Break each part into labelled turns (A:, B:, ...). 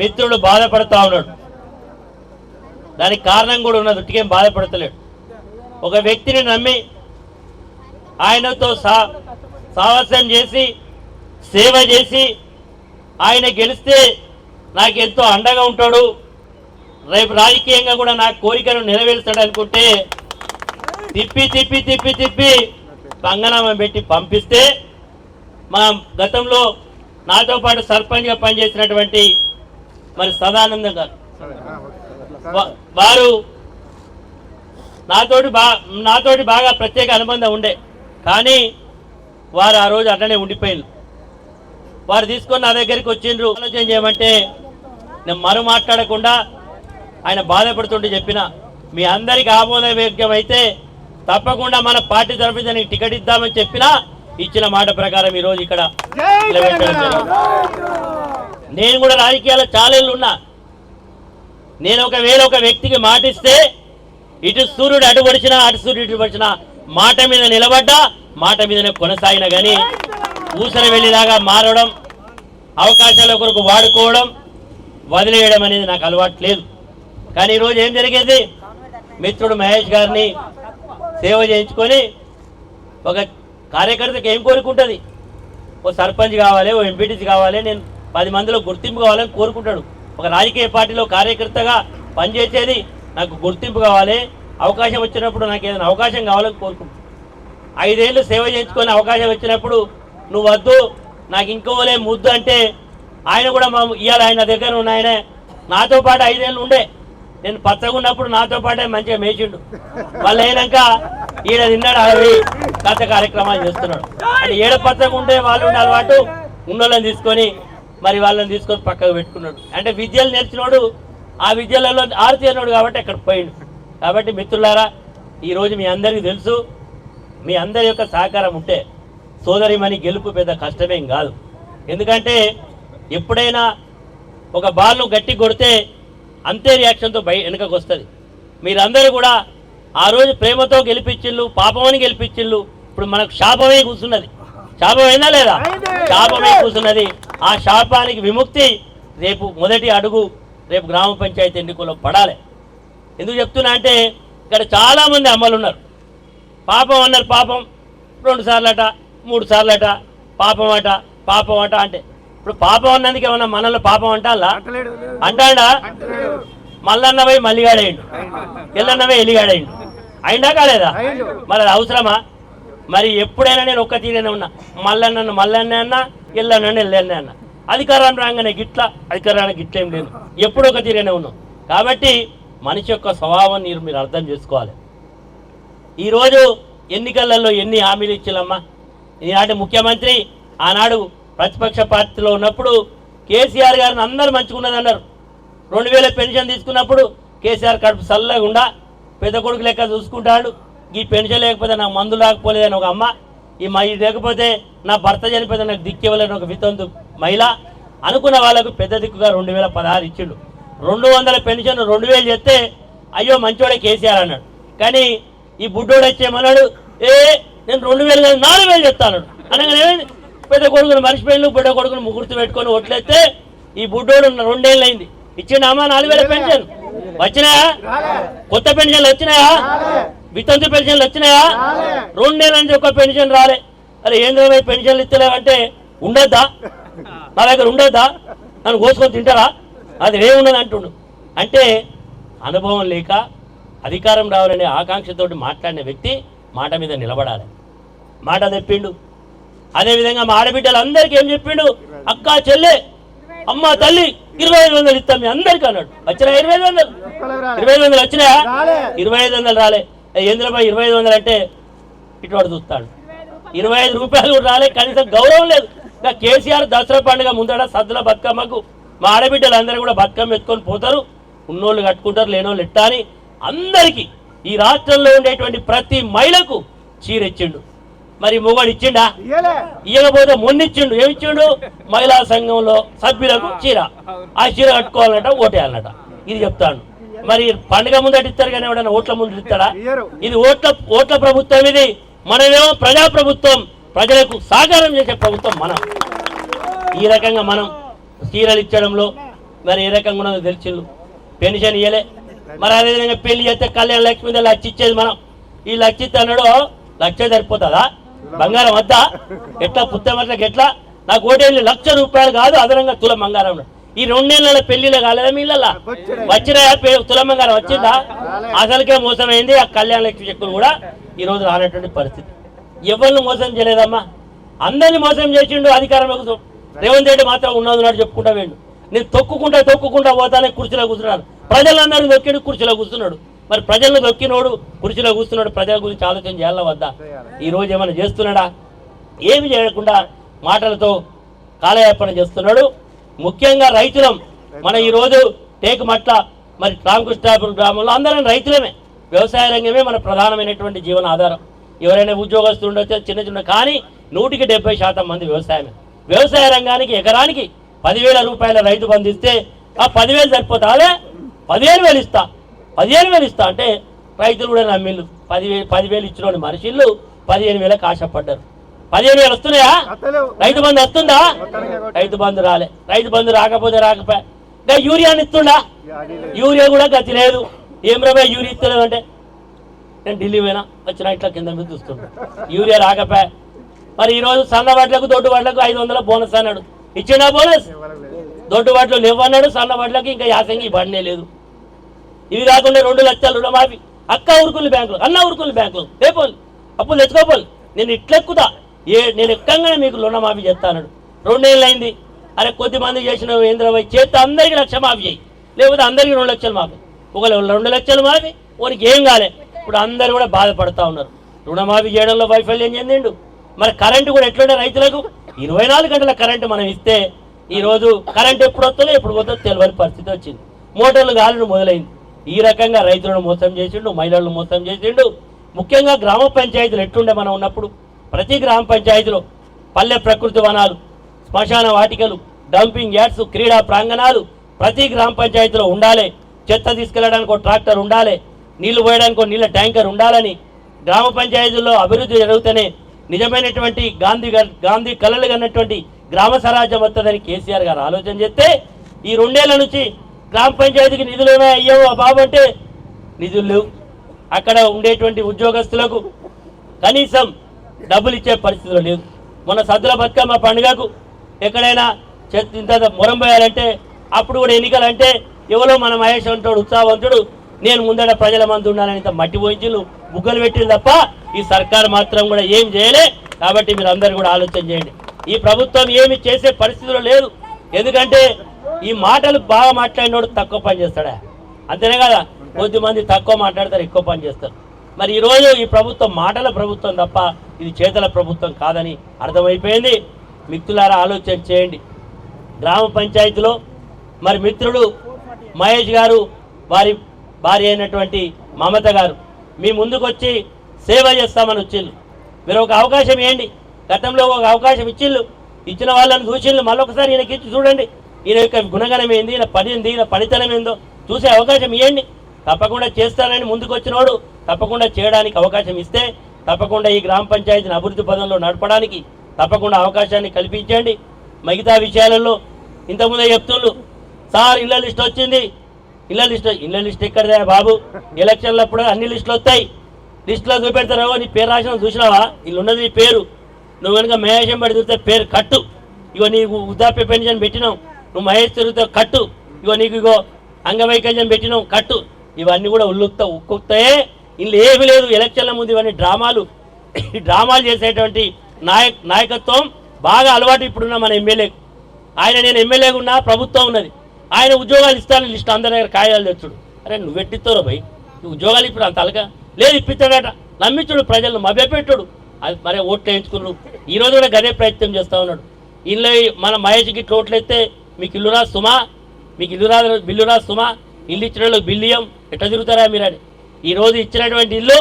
A: మిత్రుడు బాధపడతా ఉన్నాడు. దానికి కారణం కూడా ఉన్నది ఉట్టికేం బాధపడతలేడు. ఒక వ్యక్తిని నమ్మి ఆయనతో సా సాహసం చేసి సేవ చేసి ఆయన గెలిస్తే నాకు ఎంతో అండగా ఉంటాడు. రేపు రాజకీయంగా కూడా నా కోరికను నెరవేరుస్తాడు అనుకుంటే తిప్పి తిప్పి తిప్పి తిప్పి పంగనామం పెట్టి పంపిస్తే మా గతంలో నాతో పాటు సర్పంచ్గా పనిచేసినటువంటి మరి సదానందం గారు. వారు నాతోటి బా నాతోటి బాగా ప్రత్యేక అనుబంధం ఉండే. కానీ వారు ఆ రోజు అట్లనే ఉండిపోయింది వారు తీసుకొని నా దగ్గరికి వచ్చిండ్రు. ఆలోచన చేయమంటే నేను మరు మాట్లాడకుండా ఆయన బాధపడుతుంటే చెప్పిన మీ అందరికి ఆమోదయోగ్యం అయితే తప్పకుండా మన పార్టీ తరఫున నీకు టికెట్ ఇద్దామని చెప్పినా ఇచ్చిన మాట ప్రకారం ఈరోజు ఇక్కడ. నేను కూడా రాజకీయాల్లో చాలేళ్ళు ఉన్నా. నేను ఒకవేళ ఒక వ్యక్తికి మాటిస్తే ఇటు సూర్యుడు అటు పడిచినా అటు సూర్యుడు ఇటు పడిచినా మాట మీద నిలబడ్డా మాట మీదనే కొనసాగిన కానీ ఊసర వెళ్ళేలాగా మారడం అవకాశాల కొరకు వాడుకోవడం వదిలేయడం అనేది నాకు అలవాటు లేదు. కానీ ఈరోజు ఏం జరిగేది? మిత్రుడు మహేష్ గారిని సేవ చేయించుకొని ఒక కార్యకర్తకి ఏం కోరుకుంటుంది ఓ సర్పంచ్ కావాలి ఓ ఎంపీటీసీ కావాలి నేను పది మందిలో గుర్తింపు కావాలని కోరుకుంటాడు. ఒక రాజకీయ పార్టీలో కార్యకర్తగా పనిచేసేది నాకు గుర్తింపు కావాలి. అవకాశం వచ్చినప్పుడు నాకు ఏదైనా అవకాశం కావాలని కోరుకుంటాడు ఐదేళ్ళు సేవ చేయించుకునే అవకాశం వచ్చినప్పుడు నువ్వు వద్దు నాకు ఇంకోలే ముద్దు అంటే ఆయన కూడా మా ఇవాళ ఆయన దగ్గర ఉన్న నాతో పాటు ఐదేళ్ళు ఉండే. నేను పచ్చగున్నప్పుడు నాతో పాటే మంచిగా మేచిండు. వాళ్ళు అయినాక ఈయన తిన్నాడు అవి కథ కార్యక్రమాలు చేస్తున్నాడు. అంటే ఏడ పచ్చగా ఉంటే వాళ్ళు ఉండే అలవాటు ఉన్నోళ్ళని తీసుకొని మరి వాళ్ళని తీసుకొని పక్కకు పెట్టుకున్నాడు. అంటే విద్యలు నేర్చినోడు ఆ విద్యలలో ఆరితేరినోడు కాబట్టి అక్కడ పోయిండు. కాబట్టి మిత్రులారా ఈరోజు మీ అందరికీ తెలుసు మీ అందరి యొక్క సహకారం ఉంటే సోదరిమణి గెలుపు పెద్ద కష్టమేం కాదు. ఎందుకంటే ఎప్పుడైనా ఒక బాల్ను గట్టి కొడితే అంతే రియాక్షన్తో బయ వెనుకకు వస్తుంది. మీరందరూ కూడా ఆ రోజు ప్రేమతో గెలిపించిళ్ళు పాపమని గెలిపించిళ్ళు ఇప్పుడు మనకు శాపమే కూర్చున్నది శాపమైందా లేదా? శాపమే కూర్చున్నది ఆ శాపానికి విముక్తి రేపు మొదటి అడుగు రేపు గ్రామ పంచాయతీ ఎన్నికల్లో పడాలి. ఎందుకు చెప్తున్నా అంటే ఇక్కడ చాలామంది అమ్మలు ఉన్నారు పాపం అన్నారు పాపం రెండు సార్లు అట మూడు సార్లు అట పాపం అట పాపం అట అంటే. ఇప్పుడు పాపం అన్నందుకు ఏమన్నా మనలో పాపం అంటాలా అంటాడా? మల్లన్న పోయి మల్లిగాడేయండు ఎల్లన్న పోయి ఎలిగాడేయండు అయిందా కాలేదా? మరి అది అవసరమా? మరి ఎప్పుడైనా నేను ఒక్క తీరేనే ఉన్నా మల్లన్న మల్లన్న అన్న ఎల్లన్న ఎల్లన్న అన్న. అధికారాన్ని రాగానే గిట్ల అధికారానికి గిట్లేం లేదు. ఎప్పుడు ఒక తీరేనే ఉన్నాం. కాబట్టి మనిషి యొక్క స్వభావం మీరు మీరు అర్థం చేసుకోవాలి. ఈరోజు ఎన్నికలలో ఎన్ని హామీలు ఇచ్చిలమ్మా ఈనాటి ముఖ్యమంత్రి ఆనాడు ప్రతిపక్ష పార్టీలో ఉన్నప్పుడు కేసీఆర్ గారిని అందరు మంచుకున్నది అన్నారు. రెండు వేల పెన్షన్ తీసుకున్నప్పుడు కేసీఆర్ కడుపు చల్లగా పెద్ద కొడుకు లెక్క చూసుకుంటాడు. ఈ పెన్షన్ లేకపోతే నాకు మందు లేకపోలేదని ఒక అమ్మ. ఈ మా ఇది లేకపోతే నా భర్త చనిపోతే నాకు దిక్కు ఇవ్వలేని ఒక వితంతు మహిళ అనుకున్న వాళ్ళకు పెద్ద దిక్కుగా రెండు వేల పదహారు ఇచ్చిండు. రెండు వందల పెన్షన్ రెండు వేలు చెప్తే అయ్యో మంచోడే కేసీఆర్ అన్నాడు. కానీ ఈ బుడ్డోడు వచ్చేమన్నాడు ఏ నేను రెండు వేలు కాదు నాలుగు వేలు చెప్తాను అనగానే పెద్ద కొడుకును మర్చిపోయిన బుడ్డ కొడుకును ముగ్గురుతు పెట్టుకొని ఓట్లేస్తే ఈ బుడ్డోడు రెండేళ్ళు అయింది. ఇచ్చిండు అమ్మ నాలుగు వేల పెన్షన్. వచ్చినాయా? కొత్త పెన్షన్లు వచ్చినాయా? వితంతు పెన్షన్లు వచ్చినాయా? రెండేళ్ళ నుంచి ఒక పెన్షన్ రాలే. అరే ఏం ద్రవ్య పెన్షన్లు ఇస్తలేవంటే? ఉండొద్దా? మా దగ్గర ఉండొద్దా? నన్ను కోసుకొని తింటారా? అది ఏమున్నది అంటుండు. అంటే అనుభవం లేక అధికారం రావాలనే ఆకాంక్షతోటి మాట్లాడిన వ్యక్తి మాట మీద నిలబడాలి. మాట తెప్పిండు. అదేవిధంగా మా ఆడబిడ్డలందరికీ ఏం చెప్పిండు? అక్క చెల్లె అమ్మ తల్లి ఇరవై ఐదు వందలు ఇస్తాం మీ అందరికీ అన్నాడు. వచ్చినా ఇరవై ఐదు వందలు? ఇరవై ఐదు వందలు వచ్చినాయా? ఇరవై ఐదు వందలు రాలే. ఎందులో ఇరవై ఐదు వందలు అంటే ఇటువంటి చూస్తాడు. ఇరవై ఐదు రూపాయలు కూడా రాలే కనీసం గౌరవం లేదు. ఇంకా కేసీఆర్ దసరా పండుగ ముందడ సద్దుల బతుకమ్మకు మా ఆడబిడ్డలు అందరూ కూడా బతుకమ్మ ఎత్తుకొని పోతారు. ఉన్నోళ్ళు కట్టుకుంటారు లేనోళ్ళు ఇట్టా అని అందరికీ ఈ రాష్ట్రంలో ఉండేటువంటి ప్రతి మహిళకు చీర ఇచ్చిండు మరి మొగడు ఇచ్చిండా? ఇవ్వకపోతే మొన్నిచ్చిండు. ఏమిచ్చిండు? మహిళా సంఘంలో సభ్యులకు చీర. ఆ చీర కట్టుకోవాలన్నట ఓటేయాలన్నట ఇది చెప్తాను. మరి పండుగ ముందట ఇస్తారు కానీ ఎవడన్నా ఓట్ల ముందు ఇస్తాడా ఇది ఓట్ల ఓట్ల ప్రభుత్వం ఇది. మనమేమో ప్రజా ప్రభుత్వం ప్రజలకు సహకారం చేసే ప్రభుత్వం మనం. ఈ రకంగా మనం చీరలు ఇచ్చడంలో మరి ఏ రకంగా ఉన్నదో తెలిసిండు పెన్షన్ ఇయ్యలే. మరి అదేవిధంగా పెళ్ళి చేస్తే కళ్యాణ లక్ష్మి మీద లక్ష ఇచ్చేది మనం. ఈ లక్ష అన్నాడు లక్ష సరిపోతుందా? బంగారం వద్దా? ఎట్లా పుత్తమట్లకి ఎట్లా? నాకు ఓటేళ్ళు లక్ష రూపాయలు కాదు అదనంగా తుల బంగారం. ఈ రెండేళ్ళ పెళ్ళిలో కాలేదా మీ ఇళ్ళ వచ్చిన తుల బంగారం వచ్చిందా? అసలుకే మోసమైంది. ఆ కళ్యాణ లక్ష్మి చెక్కులు కూడా ఈ రోజు రానటువంటి పరిస్థితి. ఎవరిని మోసం చేయలేదమ్మా? అందరిని మోసం చేసిండు అధికారంలో రేవంత్ రెడ్డి మాత్రం ఉన్నది ఉన్నట్టు చెప్పుకుంటా వేయండు నేను తొక్కుకుంటా తొక్కుకుంటా పోతానే కుర్చీలో కూర్చున్నాను. ప్రజలందరూ దొక్కిడు కుర్చీలో కూర్చున్నాడు. మరి ప్రజలను దొక్కినోడు కుర్చీలో కూర్చున్నాడు ప్రజల గురించి ఆలోచన చేయాలా వద్దా? ఈ రోజు ఏమైనా చేస్తున్నాడా? ఏమి చేయకుండా మాటలతో కాలయాపన చేస్తున్నాడు. ముఖ్యంగా రైతులం. మన ఈరోజు టేకుమట్ల మరి రామకృష్ణాపురం గ్రామంలో అందరం రైతులమే. వ్యవసాయ రంగమే మన ప్రధానమైనటువంటి జీవన ఆధారం ఎవరైనా ఉద్యోగస్తులు ఉండొచ్చు చిన్న చిన్న కానీ నూటికి డెబ్బై శాతం మంది వ్యవసాయమే. వ్యవసాయ రంగానికి ఎకరానికి పదివేల రూపాయల రైతు బంధిస్తే ఆ పదివేలు సరిపోతాదే పదిహేను వేలు ఇస్తా. పదిహేను వేలు ఇస్తా అంటే రైతులు కూడా నమ్మిళ్ళు. పదివేలు పదివేలు ఇచ్చిన మనుషులు పదిహేను వేలకు ఆశపడ్డారు. పదిహేను వేలు వస్తున్నాయా? రైతు బంధు వస్తుందా? రైతు బంధు రాలే. రైతు బంధు రాకపోతే రాకపోయా. ఇంకా యూరియాని ఇస్తుండా యూరియా కూడా గతి లేదు. ఏం రూపాయి యూరియా ఇస్తలేదు అంటే? నేను ఢిల్లీ పోయినా వచ్చిన ఇట్లా కింద మీద చూస్తున్నా యూరియా రాకపోయా. మరి ఈరోజు సన్న వడ్లకు దొడ్డు వడ్లకు ఐదు వందల బోనస్ అన్నాడు. ఇచ్చిండా బోనస్? దొడ్డు వడ్లు లేవన్నాడు సన్న వడ్లకి ఇంకా యాసంగి పడనే లేదు. ఇవి కాకుండా రెండు లక్షలు రుణమాఫీ. అక్క ఊరుకులు బ్యాంకులు అన్న ఊరుకులు బ్యాంకులు. రేపోలు అప్పులు తెచ్చుకోపోలు నేను ఇట్లెక్కుతా. ఏ నేను ఎక్కంగానే మీకు రుణమాఫీ చేస్తాను రెండేళ్ళు అయింది అరే కొద్దిమంది చేసిన ఏంద్రబాయ్ చేస్తే అందరికీ లక్ష మాఫీ చేయి. లేకపోతే అందరికీ రెండు లక్షలు మాఫీ. ఒకళ్ళు రెండు లక్షలు మాఫీ వానికి ఏం కాలే. ఇప్పుడు అందరు కూడా బాధపడుతూ ఉన్నారు. రుణమాఫీ చేయడంలో వైఫల్యం చెందిండు. మరి కరెంటు కూడా ఎట్లుండే రైతులకు? ఇరవై నాలుగు గంటల కరెంటు మనం ఇస్తే ఈరోజు కరెంటు కరెంట్ ఎప్పుడు వస్తుందో ఎప్పుడు పోతుందో తెలియని పరిస్థితి వచ్చింది. మోటార్లు గాలిని మొదలైంది. ఈ రకంగా రైతులను మోసం చేసిండు మహిళలను మోసం చేసిండు. ముఖ్యంగా గ్రామ పంచాయతీలు ఎట్లుండే మనం ఉన్నప్పుడు? ప్రతి గ్రామ పంచాయతీలో పల్లె ప్రకృతి వనాలు శ్మశాన వాటికలు డంపింగ్ యార్డ్స్ క్రీడా ప్రాంగణాలు ప్రతి గ్రామ పంచాయతీలో ఉండాలి. చెత్త తీసుకెళ్ళడానికి ఒక ట్రాక్టర్ ఉండాలి. నీళ్ళు పోయడానికి ఒక నీళ్ళ ట్యాంకర్ ఉండాలని గ్రామ పంచాయతీల్లో అభివృద్ధి జరుగుతూనే నిజమైనటువంటి గాంధీ గాంధీ కళలు కన్నటువంటి గ్రామ స్వరాజ్యం వస్తుందని కేసీఆర్ గారు ఆలోచన చేస్తే ఈ రెండేళ్ళ నుంచి గ్రామ పంచాయతీకి నిధులు ఏమైనా అయ్యావో బాబు అంటే నిధులు లేవు. అక్కడ ఉండేటువంటి ఉద్యోగస్తులకు కనీసం డబ్బులు ఇచ్చే పరిస్థితిలో లేదు. మన సద్దుల బతుకమ్మ పండుగకు ఎక్కడైనా చెత్త ఇంత మొరం పోయాలంటే అప్పుడు కూడా ఎన్నికలంటే ఎవరో మన మహేష్ అంటాడు ఉత్సాహవంతుడు. నేను ముందట ప్రజల మంది ఉండాలని ఇంత మట్టి పోయించులు బుగ్గలు పెట్టింది తప్ప ఈ సర్కార్ మాత్రం కూడా ఏం చేయలే. కాబట్టి మీరు అందరు కూడా ఆలోచన చేయండి. ఈ ప్రభుత్వం ఏమి చేసే పరిస్థితిలో లేదు. ఎందుకంటే ఈ మాటలు బాగా మాట్లాడినోడు తక్కువ పని చేస్తాడా? అంతేనే కదా? కొద్దిమంది తక్కువ మాట్లాడతారు ఎక్కువ పని చేస్తారు. మరి ఈరోజు ఈ ప్రభుత్వం మాటల ప్రభుత్వం తప్ప ఇది చేతల ప్రభుత్వం కాదని అర్థమైపోయింది. మిత్రులారా ఆలోచన చేయండి. గ్రామ పంచాయతీలో మరి మిత్రుడు మహేష్ గారు వారి భార్య అయినటువంటి మమత గారు మీ ముందుకు వచ్చి సేవ చేస్తామని వచ్చిళ్ళు మీరు ఒక అవకాశం ఇవ్వండి గతంలో ఒక అవకాశం ఇచ్చిళ్ళు. ఇచ్చిన వాళ్ళని చూసిళ్ళు. మళ్ళొకసారి ఈయనకి ఇచ్చి చూడండి. ఈయన యొక్క గుణగణం ఏంది? ఈయన పని ఏంది? ఈయన పనితనం ఏందో చూసే అవకాశం ఇవ్వండి తప్పకుండా చేస్తానని ముందుకు వచ్చినోడు తప్పకుండా చేయడానికి అవకాశం ఇస్తే తప్పకుండా ఈ గ్రామ పంచాయతీని అభివృద్ధి పదంలో నడపడానికి తప్పకుండా అవకాశాన్ని కల్పించండి. మిగతా విషయాలలో ఇంతకుముందే చెప్తుండ్రు సార్ ఇళ్ళ లిస్ట్ వచ్చింది. ఇళ్ళ లిస్ట్ ఇళ్ళ లిస్ట్ ఎక్కడదా బాబు? ఎలక్షన్లప్పుడు అన్ని లిస్టులు వస్తాయి. లిస్టులో చూపెడతారో నీ పేరు రాసిన చూసినావా? ఇల్లు ఉన్నది నీ పేరు. నువ్వు కనుక మహేషం పడి చూస్తే పేరు కట్టు. ఇగో నీకు వృద్ధాప్య పెన్షన్ పెట్టినావు నువ్వు మహేష్ తిరుగుతావు కట్టు. ఇగో నీకు ఇగో అంగవైకల్యం పెట్టినావు కట్టు. ఇవన్నీ కూడా ఉల్లుక్త ఉక్కుతాయే ఇందులో ఏమీ లేదు. ఎలక్షన్ల ముందు ఇవన్నీ డ్రామాలు. ఈ డ్రామాలు చేసేటువంటి నాయక్ నాయకత్వం బాగా అలవాటు ఇప్పుడున్న మన ఎమ్మెల్యేకు ఆయన నేను ఎమ్మెల్యేగా ఉన్నా ప్రభుత్వం ఉన్నది. ఆయన ఉద్యోగాలు ఇస్తాను లిస్ట్ అందరి దగ్గర కాయాలు తెచ్చుడు. అరే నువ్వు పెట్టిస్తావు భయ్? ఈ ఉద్యోగాలు ఇప్పుడు అంత అలగా? లేదు ఇప్పించాడట నమ్మించుడు ప్రజలను మభ్యపెట్టుడు. అది మరే ఓట్లు వేయించుకున్నాడు. ఈరోజు కూడా గదే ప్రయత్నం చేస్తా ఉన్నాడు. ఇల్లు మన మహేష్కి ఇట్లా ఓట్లు వేస్తే మీకు ఇల్లురా సుమా. మీకు ఇల్లురా బిల్లురా సుమా. ఇల్లు ఇచ్చిన వాళ్ళకి బిల్లు ఇయ్యం. ఎట్లా తిరుగుతారా మీరని ఈ రోజు ఇచ్చినటువంటి ఇల్లు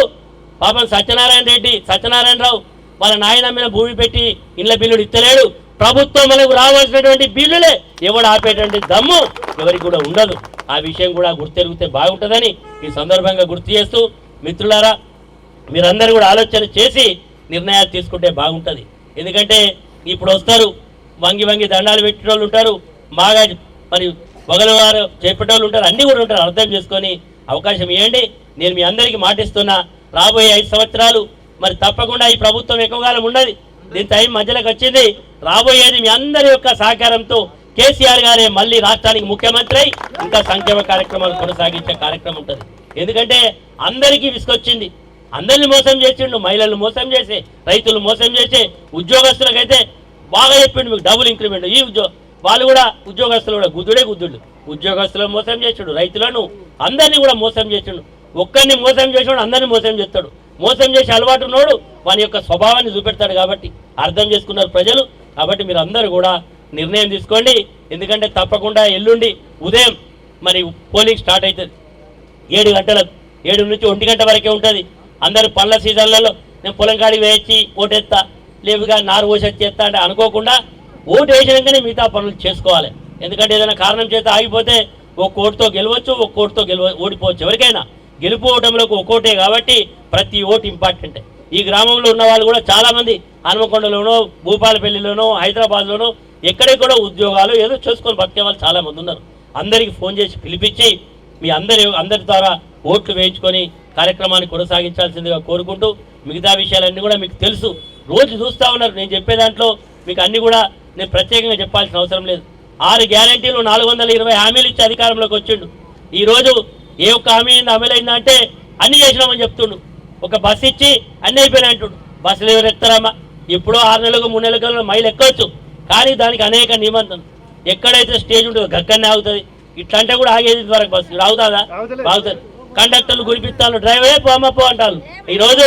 A: పాపం సత్యనారాయణ రెడ్డి సత్యనారాయణరావు వాళ్ళ నాయన మీద భూమి పెట్టి ఇళ్ళ బిల్లుడు ఇస్తలేడు. ప్రభుత్వం మనకు రావాల్సినటువంటి బిల్లులే. ఎవడు ఆపేటువంటి దమ్ము ఎవరికి కూడా ఉండదు. ఆ విషయం కూడా గుర్తెరిగితే బాగుంటుందని ఈ సందర్భంగా గుర్తు చేస్తూ మిత్రులారా మీరందరూ కూడా ఆలోచన చేసి నిర్ణయాలు తీసుకుంటే బాగుంటుంది. ఎందుకంటే ఇప్పుడు వస్తారు వంగి వంగి దండాలు పెట్టిన ఉంటారు మాగా మరి పగలవారు చేపేటోళ్ళు ఉంటారు అన్ని కూడా ఉంటారు అర్థం చేసుకొని అవకాశం ఇవ్వండి. నేను మీ అందరికీ మాటిస్తున్నా రాబోయే ఐదు సంవత్సరాలు మరి తప్పకుండా ఈ ప్రభుత్వం ఎక్కువ కాలం ఉండదు. దీని టైం మధ్యలోకి వచ్చింది. రాబోయేది మీ అందరి యొక్క సహకారంతో కేసీఆర్ గారే మళ్ళీ రాష్ట్రానికి ముఖ్యమంత్రి అయి ఇంకా సంక్షేమ కార్యక్రమాలు కొనసాగించే కార్యక్రమం ఉంటుంది. ఎందుకంటే అందరికీ విసుకొచ్చింది అందరిని మోసం చేసిండు మహిళలను మోసం చేసి రైతులు మోసం చేసి ఉద్యోగస్తులకైతే బాగా చెప్పిండు మీకు డబుల్ ఇంక్రిమెంట్ ఈ ఉద్యోగ వాళ్ళు కూడా ఉద్యోగస్తులు కూడా గుద్దుడే గుద్దుడు ఉద్యోగస్తులను మోసం చేసాడు రైతులను అందరినీ కూడా మోసం చేసిండు. ఒక్కరిని మోసం చేసాడు అందరిని మోసం చేస్తాడు. మోసం చేసి అలవాటు ఉన్నోడు వాని యొక్క స్వభావాన్ని చూపెడతాడు కాబట్టి అర్థం చేసుకున్నారు ప్రజలు. కాబట్టి మీరు అందరూ కూడా నిర్ణయం తీసుకోండి. ఎందుకంటే తప్పకుండా ఎల్లుండి ఉదయం మరి పోలింగ్ స్టార్ట్ అవుతుంది. ఏడు గంటలకు ఏడు నుంచి ఒంటి గంట వరకే ఉంటుంది. అందరు పళ్ళ సీజన్లలో నేను పొలం కాడికి వేయించి ఓటేస్తా లేవుగా నారు పోసి వచ్చేస్తా అంటే అనుకోకుండా ఓటు వేసినాకనే మిగతా పనులు చేసుకోవాలి. ఎందుకంటే ఏదైనా కారణం చేత ఆగిపోతే ఒక కోటితో గెలవచ్చు ఒక కోటితో గెలవ ఓడిపోవచ్చు. ఎవరికైనా గెలుపు ఒక్కోటే కాబట్టి ప్రతి ఓటు ఇంపార్టెంట్. ఈ గ్రామంలో ఉన్న వాళ్ళు కూడా చాలామంది హనుమకొండలోనో భూపాలపల్లిలోనో హైదరాబాద్లోనో ఎక్కడెక్కడో ఉద్యోగాలు ఏదో చేసుకొని బతికే వాళ్ళు చాలామంది ఉన్నారు. అందరికీ ఫోన్ చేసి పిలిపించి మీ అందరి అందరి ద్వారా ఓట్లు వేయించుకొని కార్యక్రమాన్ని కొనసాగించాల్సిందిగా కోరుకుంటూ మిగతా విషయాలన్నీ కూడా మీకు తెలుసు. రోజు చూస్తూ ఉన్నారు. నేను చెప్పే దాంట్లో మీకు అన్నీ కూడా నేను ప్రత్యేకంగా చెప్పాల్సిన అవసరం లేదు. ఆరు గ్యారంటీలు నాలుగు వందల ఇరవై హామీలు ఇచ్చి అధికారంలోకి వచ్చిండు. ఈ రోజు ఏ ఒక్క హామీ అమలైందా అంటే అన్ని చేసినామని చెప్తుండు. ఒక బస్సు ఇచ్చి అన్ని అయిపోయినాయి అంటుండు. బస్సులు ఎవరు ఎక్కుతారమ్మా ఎప్పుడో ఆరు నెలలకు మూడు నెలలకు మైలు ఎక్కవచ్చు కానీ దానికి అనేక నిబంధనలు. ఎక్కడైతే స్టేజ్ ఉంటుందో గక్కనే ఆగుతుంది. ఇట్లా అంటే కూడా ఆగేది వరకు బస్సు ఆగుతుందా. ఆగుతుంది కండక్టర్లు గురిపిస్తాను డ్రైవరే పోమ్మ పో అంటారు. ఈ రోజు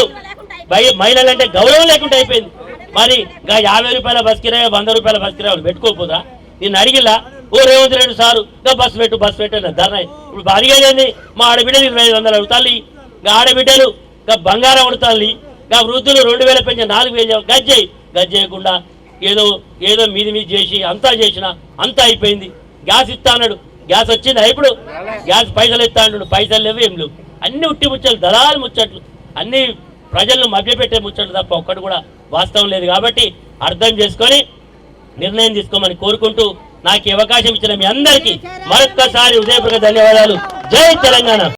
A: బయ మహిళలు అంటే గౌరవం లేకుండా అయిపోయింది. మరి ఇంకా యాభై రూపాయల బస్ కిరాయి వంద రూపాయల బస్ కిరాయి వాళ్ళు పెట్టుకోపోదా నేను అడిగిలా ఓ రేవంత్ రెడ్డి సారు ఇంకా బస్సు పెట్టు బస్సు పెట్టు ధర్నా ఇప్పుడు అడిగేది మా ఆడబిడ్డలు ఇరవై ఐదు వందలు అడుగుతాలి ఇంకా ఆడబిడ్డలు ఇంకా బంగారం అడుగుతాలి ఇంకా వృద్ధులు రెండు వేల పెంచి నాలుగు వేలు గజ్జేయి గజ్జేయకుండా ఏదో ఏదో మీది మీది చేసి అంతా చేసిన అంతా అయిపోయింది. గ్యాస్ ఇస్తా అన్నాడు. గ్యాస్ వచ్చిందా ఇప్పుడు? గ్యాస్ పైసలు ఇస్తా అంటాడు. పైసలు లేవు ఏం లేవు. అన్ని ఉట్టి ముచ్చట్లు దళాలు ముచ్చట్లు. అన్ని ప్రజలను మభ్యపెట్టే ముచ్చట్లు తప్ప ఒక్కటి కూడా వాస్తవం లేదు కాబట్టి అర్థం చేసుకొని నిర్ణయం తీసుకోమని కోరుకుంటూ నాకు అవకాశం ఇచ్చిన మీ అందరికీ మరొక్కసారి ఉదయపూర్వక ధన్యవాదాలు. జై తెలంగాణ.